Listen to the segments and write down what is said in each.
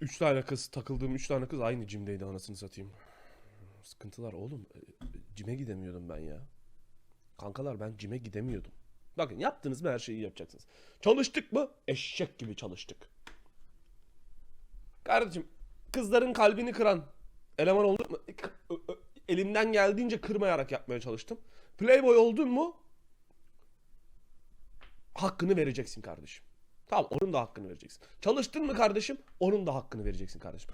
Üç tane kız takıldığım üç tane kız aynı cimdeydi anasını satayım. Sıkıntılar oğlum. e, Cime gidemiyordum ben ya. Kankalar ben cime gidemiyordum. Bakın yaptınız mı her şeyi yapacaksınız. Çalıştık mı? Eşek gibi çalıştık. Kardeşim kızların kalbini kıran eleman olduk mu? Ö- Elimden geldiğince kırmayarak yapmaya çalıştım. Playboy oldun mu? Hakkını vereceksin kardeşim. Tamam onun da hakkını vereceksin. Çalıştın mı kardeşim? Onun da hakkını vereceksin kardeşim.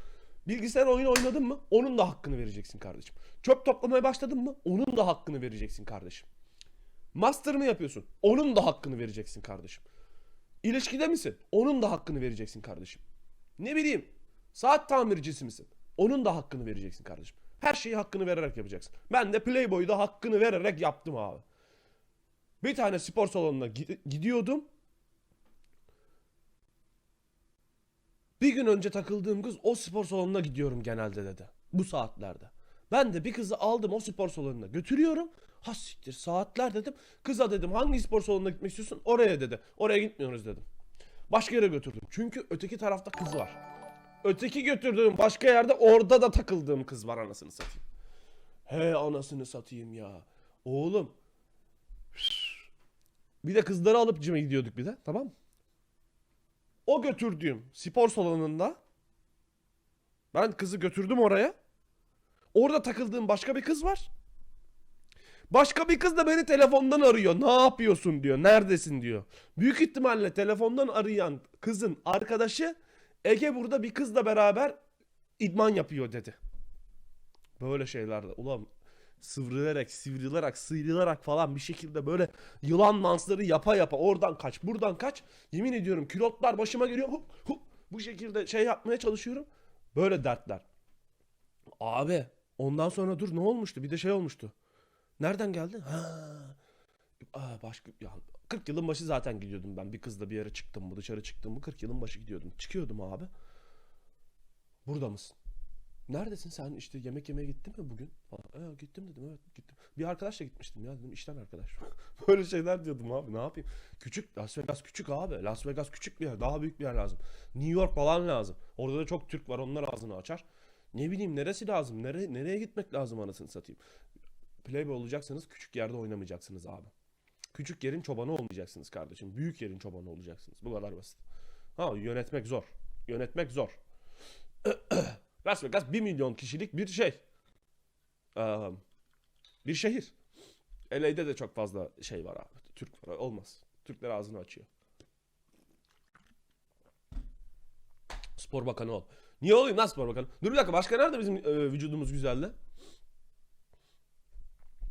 Bilgisayar oyunu oynadın mı? Onun da hakkını vereceksin kardeşim. Çöp toplamaya başladın mı? Onun da hakkını vereceksin kardeşim. Master mı yapıyorsun? Onun da hakkını vereceksin kardeşim. İlişkide misin? Onun da hakkını vereceksin kardeşim. Ne bileyim, saat tamircisi misin? Onun da hakkını vereceksin kardeşim. Her şeyi hakkını vererek yapacaksın. Ben de Playboy'u da hakkını vererek yaptım abi. Bir tane spor salonuna gi- gidiyordum. Bir gün önce takıldığım kız o spor salonuna gidiyorum genelde dedi. Bu saatlerde. Ben de bir kızı aldım o spor salonuna götürüyorum. Ha siktir saatler dedim. Kıza dedim hangi spor salonuna gitmek istiyorsun? Oraya dedi. Oraya gitmiyoruz dedim. Başka yere götürdüm. Çünkü öteki tarafta kız var. Öteki götürdüğüm başka yerde orada da takıldığım kız var anasını satayım. He anasını satayım ya. Oğlum. Bir de kızları alıp cime gidiyorduk bir de tamam mı? O götürdüğüm spor salonunda ben kızı götürdüm oraya. Orada takıldığım başka bir kız var. Başka bir kız da beni telefondan arıyor. Ne yapıyorsun diyor. Neredesin diyor. Büyük ihtimalle telefondan arayan kızın arkadaşı Ege burada bir kızla beraber idman yapıyor dedi. Böyle şeylerde. Ulan sıvrılarak, sivrilarak, sıyrılarak falan bir şekilde böyle yılan dansları yapa yapa oradan kaç, buradan kaç. Yemin ediyorum külotlar başıma geliyor. Hup, hup. Bu şekilde şey yapmaya çalışıyorum. Böyle dertler. Abi ondan sonra dur ne olmuştu? Bir de şey olmuştu. Nereden geldi? Ha. Aa, başka ya 40 yılın başı zaten gidiyordum ben. Bir kızla bir yere çıktım mı, dışarı çıktım mı 40 yılın başı gidiyordum. Çıkıyordum abi. Burada mısın? Neredesin sen işte yemek yemeye gittin mi bugün? Falan. "Ee, gittim dedim evet gittim. Bir arkadaşla gitmiştim ya dedim işten arkadaş. Böyle şeyler diyordum abi ne yapayım. Küçük Las Vegas küçük abi. Las Vegas küçük bir yer daha büyük bir yer lazım. New York falan lazım. Orada da çok Türk var onlar ağzını açar. Ne bileyim neresi lazım? Nereye, nereye gitmek lazım anasını satayım. Playboy olacaksanız küçük yerde oynamayacaksınız abi. Küçük yerin çobanı olmayacaksınız kardeşim. Büyük yerin çobanı olacaksınız. Bu kadar basit. Ha yönetmek zor. Yönetmek zor. Las Vegas 1 milyon kişilik bir şey. Ee, bir şehir. LA'de de çok fazla şey var abi. Türk var. Olmaz. Türkler ağzını açıyor. Spor bakanı ol. Niye olayım lan spor bakanı? Dur bir dakika başka nerede bizim e, vücudumuz güzeldi?